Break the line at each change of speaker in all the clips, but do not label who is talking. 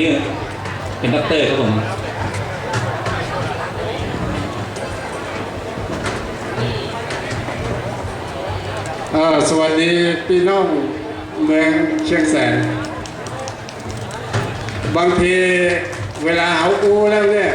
นี่เป็นด็อกเตอร์ครับผม
สวัสดีพี่น้องเมืองเชียงแสน บางทีเวลาเอาอูแล้วเนี่ย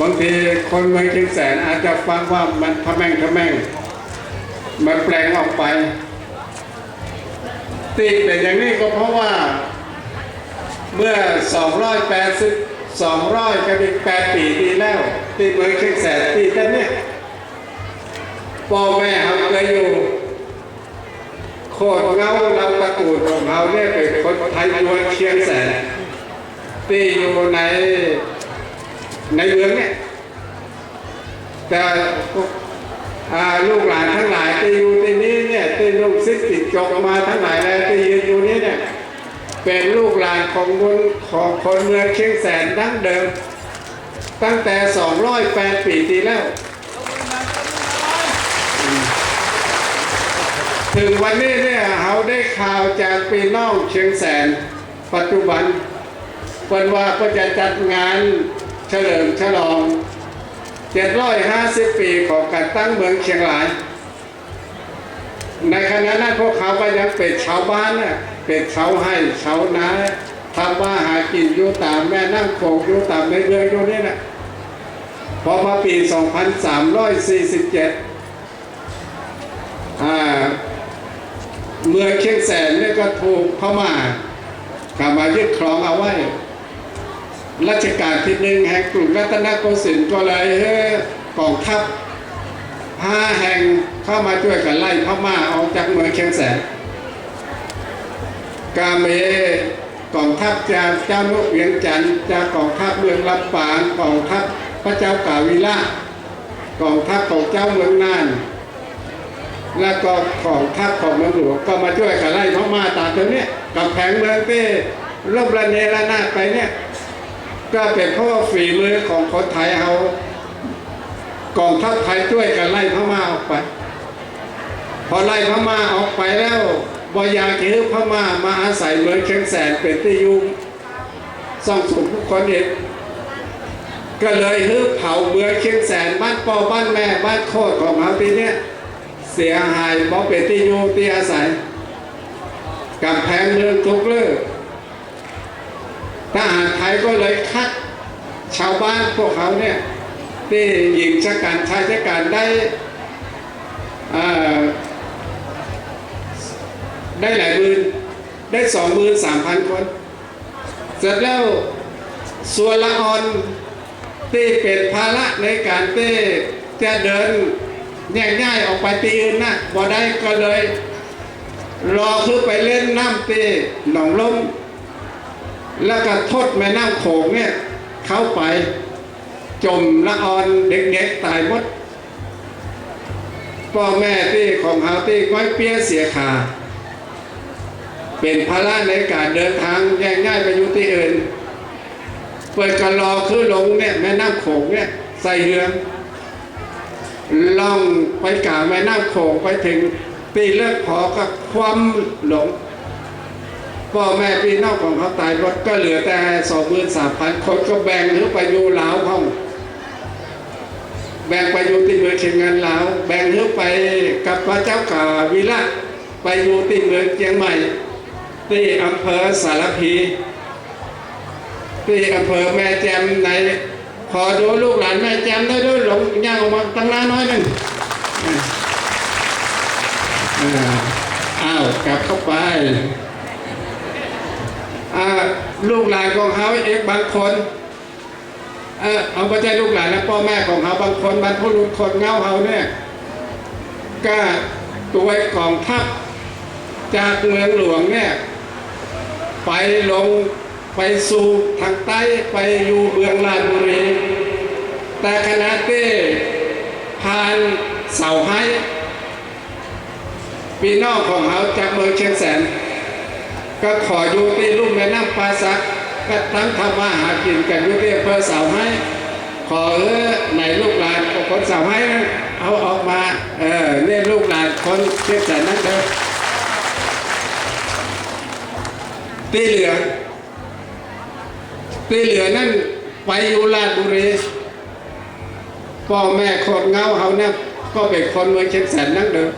บางทีคนเมืองเชียงแสนอาจจะฟังว่ามันทำแม่งทำแม่งมันแปลงออกไปตีเป็นอย่างนี้ก็เพราะว่า เมื่อ 280 200กับอีก8ปีที่แล้ว ที่เมืองเชียงแสนที่กันเนี่ยพ่อแม่เขาเคยอยู่ โคตรเงาเราตระกูลของเขาเนี่ยเป็นคนไทยยวนเชียงแสนที่อยู่ในในเมืองเนี่ยแต่ลูกหลานทั้งหลายที่อยู่ที่นี้เนี่ยที่ลูกศิษย์ติดจกมาทั้งหลายแล้วที่ยืนอยู่นี้เนี่ย เป็นลูกหลานของคนของคนเมืองเชียงแสนดั้งเดิม ตั้งแต่ 208 ปีที่แล้ว ถึงวันนี้เนี่ยเขาได้ข่าวจากปีน้องเชียงแสน ปัจจุบันวันว่าก็จะจัดงานเฉลิมฉลอง 750 ปีของการตั้งเมืองเชียงราย ในขณะนั้นพวกเขาก็ยังเป็นชาวบ้านน่ะ เป็นชาให้เชานาทำมาหากินอยู่ตามแม่น้ำโขงอยู่ตามในเมืองอยู่นี่นะพอมาปี 2347อ่าเมืองเชียงแสนเนี่ยก็ถูกเข้ามากลับมายึดครองเอาไว้ รัชกาลที่หนึ่งแห่งกรุงรัตนโกสินทร์ก็เลยให้กองทัพห้าแห่งเข้ามาช่วยกันไล่พม่าออกจากเมืองเชียงแสน กาเมกองทัพจากเจ้านุเวียงจันทร์จากกองทัพเมืองลำปางกองทัพพระเจ้ากาวิละกองทัพของเจ้าเมืองน่าน แล้วก็ของทัพของเมืองหลวงก็มาช่วยกันไล่พม่าตาตัวเนี้ยกับแผงเมืองที่รบระเนระนาดไปเนี่ยก็เป็นเพราะว่าฝีมือของคนไทยเอากองทัพไทยช่วยกันไล่พม่าออกไป พอไล่พม่าออกไปแล้ว บอยากจะให้พม่ามาอาศัยเมืองเชียงแสนเป็นที่ยู่ซ่องสุขผู้คนเองก็เลยฮือเผาเมืองเชียงแสนบ้านปอบ้านแม่บ้านโคตรของเขาทีเนี้ยเสียหายเพราะเป็นที่อยู่ที่อาศัยกำแพงเมืองทุกเลิกทหารไทยก็เลยคัดชาวบ้านพวกเขาเนี่ยที่หญิงชะกันชายชะกันได้อ่อ ได้หลายหมื่นได้สองหมื่นสามพันคน เสร็จแล้วส่วนละออนที่เป็นภาระในการที่จะเดินแยกย้ายออกไปตีอื่นนะบ่ได้ก็เลย รอคือไปเล่นน้ำเตีหนองลมแล้วก็ทดแม่น้ำโขงเนี่ยเข้าไปจมละออนเด็กๆตายหมดพ่อแม่ที่ของเขาที่ก้เปี้ยเสียขา เป็นภาระในการเดินทางแยกย้ายไปอยู่ที่อื่น เปิดกันรอคือลงเนี่ยแม่น้ำโขงเนี่ยใส่เรือล่องไปกาแม่น้ำโขงไปถึงตีเลิกพอกับความหลงพ่อแม่พี่น้องของเขาตายหมดก็เหลือแต่สองหมื่นสามพันคนก็แบ่งหรือไปอยู่ลาวห้องแบ่งไปอยู่ที่เมืองเชียงงานลาว แบ่งหรือไปกับพระเจ้ากาวิระไปอยู่ที่เมืองเชียงใหม่ ที่อำเภอสารพีที่อำเภอแม่แจ่มในขอดูลูกหลานแม่แจ่มได้ด้วยหลงย่างออกมาตั้งหน้าน้อยหนึ่งอ้าวกลับเข้าไปลูกหลานของเขาเอกบางคนเออเอาไปใจลูกหลานนะพ่อแม่ของเขาบางคนบรรพบุรุษคนเงาเขาเนี่ยก็ตัวกองทัพจากเมืองหลวงเนี่ย ไปลงไปสู่ทางใต้ไปอยู่เมืองราชบุรี แต่ขณะที่ผ่านเสาไห้พี่น้องของเขาจากเมืองเชียงแสน ก็ขออยู่ที่ลุ่มแม่น้ำปาสักก็ทั้งทำมาหากินกันอยู่ที่อำเภอเสาไห้ขอเออในลูกหลานคนเสาไห้นะเอาออกมาเออเนี่ยลูกหลานคนเชียงแสนนั่นเถอะ ที่เหลือที่เหลือนั่นไปอยู่ราชบุรีพ่อแม่โคตรเงาเขาเนี่ยก็เป็นคนเมืองเชียงแสนนั่งเดิม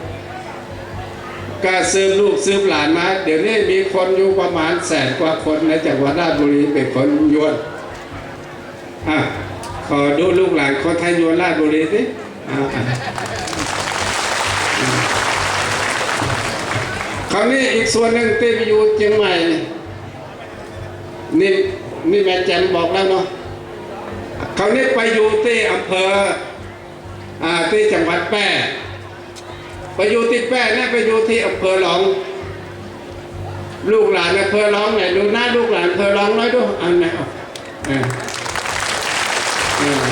ก็ซื้อลูกซื้อหลานมา เดี๋ยวนี้มีคนอยู่ประมาณแสนกว่าคนในจังหวัดราชบุรีเป็นคนยวนอะขอดูลูกหลานคนไทยยวนราชบุรีสิคราวนี้อีกส่วนหนึ่งที่ไปอยู่เชียงใหม่ นี่นี่แม่แจมบอกแล้วเนาะเขาวนี่ไปอยู่ที่อำเภออ่าที่จังหวัดแพร่ไปอยู่ที่แพร่เนี่ยไปอยู่ที่อำเภอหลอง ลูกหลานอำเภอหลองไหนดูหน้าลูกหลานอำเภอหลองน้อยดูอันไหนเอาเออเออ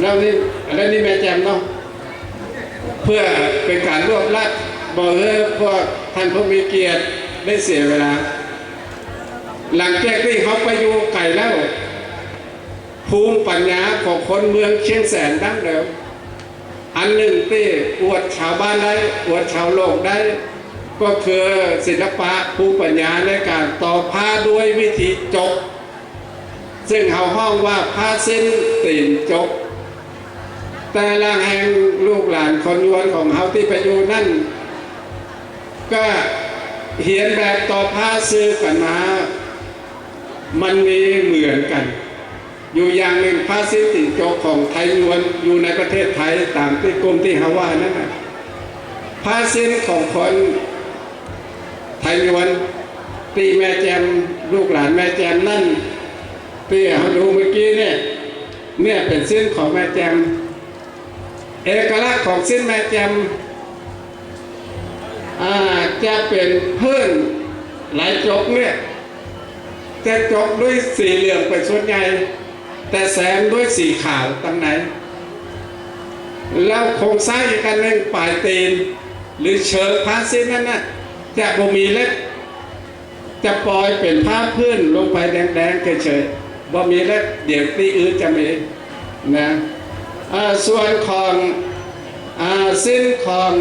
แล้วนี่แล้วนี่แม่แจมเนาะเพื่อเป็นการรวบรัดบอกเออพวกท่านผู้มีเกียรติได้เสียเวลา หลังจากที่เขาไปอยู่ไก่แล้ว ภูมิปัญญาของคนเมืองเชียงแสนดั้งเดิมอันหนึ่งที่อวดชาวบ้านได้อวดชาวโลกได้ ก็คือศิลปะภูมิปัญญาในการต่อผ้าด้วยวิธีจก ซึ่งเขาห้องว่าผ้าเส้นตีนจก แต่ละแห่งลูกหลานคนยวนของเขาที่ไปอยู่นั่น ก็เขียนแบบต่อผ้าซื้อกันมา มันมีเหมือนกัน อยู่อย่างหนึ่งผ้าสิ้นติโจกของไทยยวนอยู่ในประเทศไทยตามที่กรมที่ฮาว่านั่นนะผ้าสิ้นของคนไทยยวนตีแม่แจมลูกหลานแม่แจมนั่นที่เขาดูเมื่อกี้เนี่ยเนี่ยเป็นสิ้นของแม่แจมเอกลักษณ์ของสิ้นแม่แจมจะเป็นเพื่อนหลายจกเนี่ย จะจกด้วยสีเหลืองเป็นส่วนใหญ่ แต่แซมด้วยสีขาวตั้งไหน แล้วโครงสร้างอีกกันหนึ่งปลายตีน หรือเชิงผ้าสิ้นนั่นน่ะจะบ่มีเล็บจะปล่อยเป็นผ้าพื้นลงไปแดงๆเฉยๆบ่มีเล็บเดี๋ยวตีอื่นจะมีนะส่วนของอสิ้นของ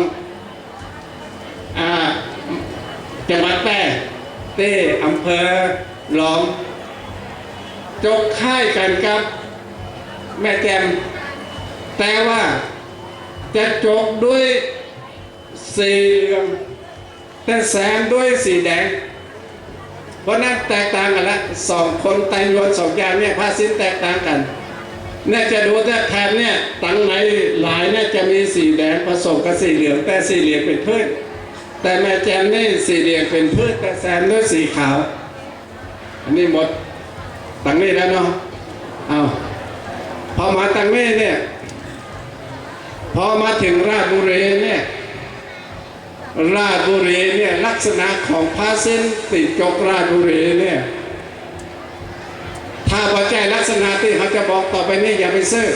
อจังหวัดแพร่ เต้อำเภอหลองจกค่ายกันครับแม่แจมแต่ว่าจะจกด้วยสีเหลืองแต่แสงด้วยสีแดง เพราะนั้นแตกต่างกันละสองคนไตยวนสองอย่างเนี่ยผ้าสิ้นแตกต่างกันเนี่ยจะดูแต่แถบเนี่ยตั้งไหนหลายเนี่ยจะมีสีแดงผสมกับสีเหลืองแต่สีเหลืองเป็นเพืช แต่แม่แจมนี่สีเหลืองเป็นพืชแต่แซมด้วยสีขาว อันนี้หมดตังนี้แล้วเนาะเอาพอมาตังนี้เนี่ย พอมาถึงราชบุรีเนี่ย ราชบุรีเนี่ยลักษณะของผ้าเส้นติดจกราชบุรีเนี่ย ถ้าพอใจลักษณะที่เขาจะบอกต่อไปนี่อย่าไปซื้อ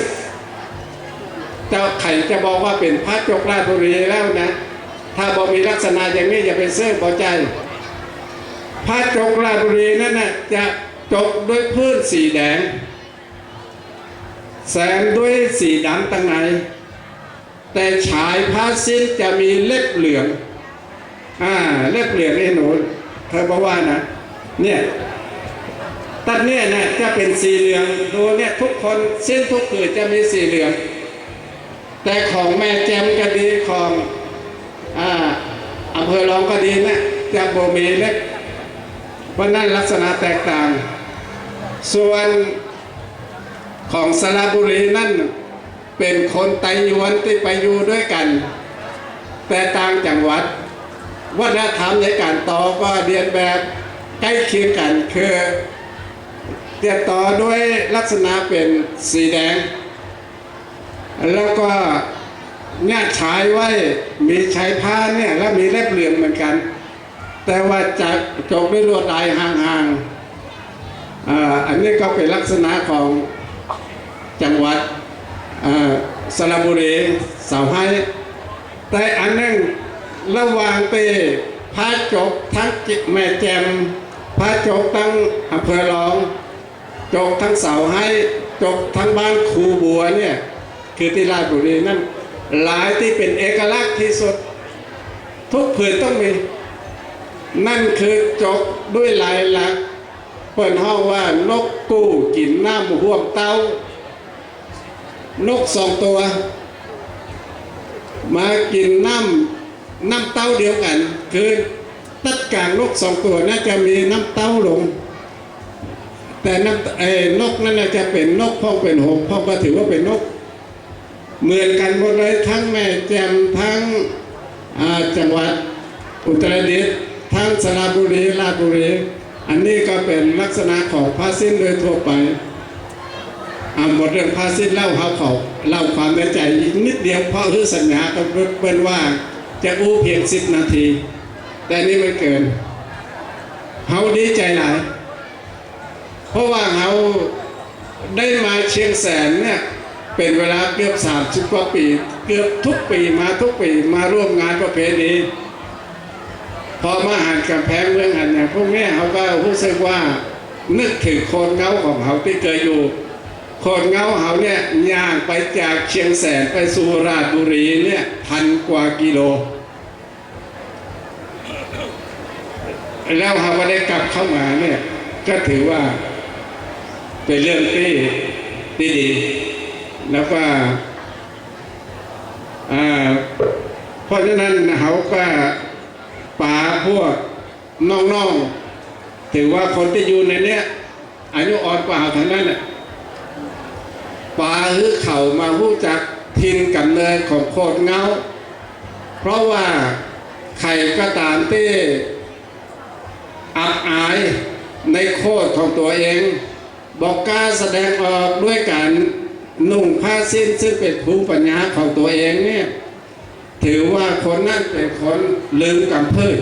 เจ้าไข่จะบอกว่าเป็นพระจกราชบุรีแล้วนะ ถ้าบอกมีลักษณะอย่างนี้อย่าไปซื้อพอใจพระจกราบุรีนั่นน่ะจะจกด้วยพื้นสีแดง แสงด้วยสีดำตั้งไหน แต่ฉายผ้าสิ้นจะมีเล็บเหลืองอ่าเล็บเหลืองไอ้หนูเธอบอกว่านะเนี่ยตัดเนี่ยนะจะเป็นสีเหลืองดูเนี่ยทุกคนสิ้นทุกผืนจะมีสีเหลือง แต่ของแม่แจมก็ดีของ อำเภอรองก็ดีนะจะโบมีเล็บเพรานั่นลักษณะแตกต่าง ส่วนของสระบุรีนั่นเป็นคนไตยวนที่ไปอยู่ด้วยกัน แต่ต่างจังหวัด วัฒนธรรมในการต่อก็เรียนแบบใกล้เคียงกันคือจะต่อด้วยลักษณะเป็นสีแดง แล้วก็ เนี่ยฉายไว้มีใช้ผ้าเนี่ยแล้วมีเล็บเหลืองเหมือนกัน แต่ว่าจะจบด้วยลวดลายห่างๆอ่าอันนี้ก็เป็นลักษณะของจังหวัดอ่าสระบุรีเสาให้แต่อันนึงระหว่างเตพระจบทั้งแม่แจมพระจบทั้งอำเภอรองจบทั้งเสาให้จบทั้งบ้านครูบัวเนี่ยคือที่ราชบุรีนั่น ลายที่เป็นเอกลักษณ์ที่สุด ทุกผืนต้องมี นั่นคือจบด้วยลายหลักเปิดห้องว่านกกู้กินน้ำห่วมเต้านกสองตัว มากินน้ำน้ำเต้าเดียวกัน คือตัดกลางนกสองตัวน่าจะมีน้ำเต้าลง แต่น้ำเอ้นกนั่นจะเป็นนกพ่องเป็นหงส์พ่องก็ถือว่าเป็นนก เหมือนกันหมดเลยทั้งแม่แจ่มทั้งจังหวัดอุตรดิตถ์ทั้งสระบุรีราชบุรี อันนี้ก็เป็นลักษณะของผ้าสิ้นโดยทั่วไปอ่าหมดเรื่องผ้าสิ้นเล่าเขาเขาเล่าความในใจอีกนิดเดียวเพราะคือสัญญากับเปิ้นว่าจะอู้เพียงสิบนาที แต่นี่ไม่เกินเขาดีใจหลาย เพราะว่าเขาได้มาเชียงแสนเนี่ย เป็นเวลาเกือบ30กว่าปี เกือบทุกปีมาทุกปีมาร่วมงานประเพณีพอมาหันกำแพงเมืองหันเนี่ยพวกเนี้ยเขาก็รู้สึกว่านึกถึงคนเงาของเขาที่เคยอยู่ คนเงาเขาเนี่ยย่างไปจากเชียงแสนไปสู่ราชบุรีเนี่ยพันกว่ากิโล แล้วเขาก็ได้กลับเข้ามาเนี่ยก็ถือว่าเป็นเรื่องที่ที่ดี แล้วก็อ่าเพราะฉะนั้นเขาก็ป่าพวกน้องๆ ถือว่าคนที่อยู่ในเนี้ยอายุอ่อนกว่าเขาทั้งนั้นแหละป่าหรือเขามารู้จักทินกำเนิดของโคดเงา เพราะว่าใครก็ตามที่อับอายในโคดของตัวเอง บอกกล้าแสดงออกด้วยการ นุ่งผ้าสิ้นซึ่งเป็นภูมิปัญญาของตัวเองเนี่ย ถือว่าคนนั้นเป็นคนลืมกำพืช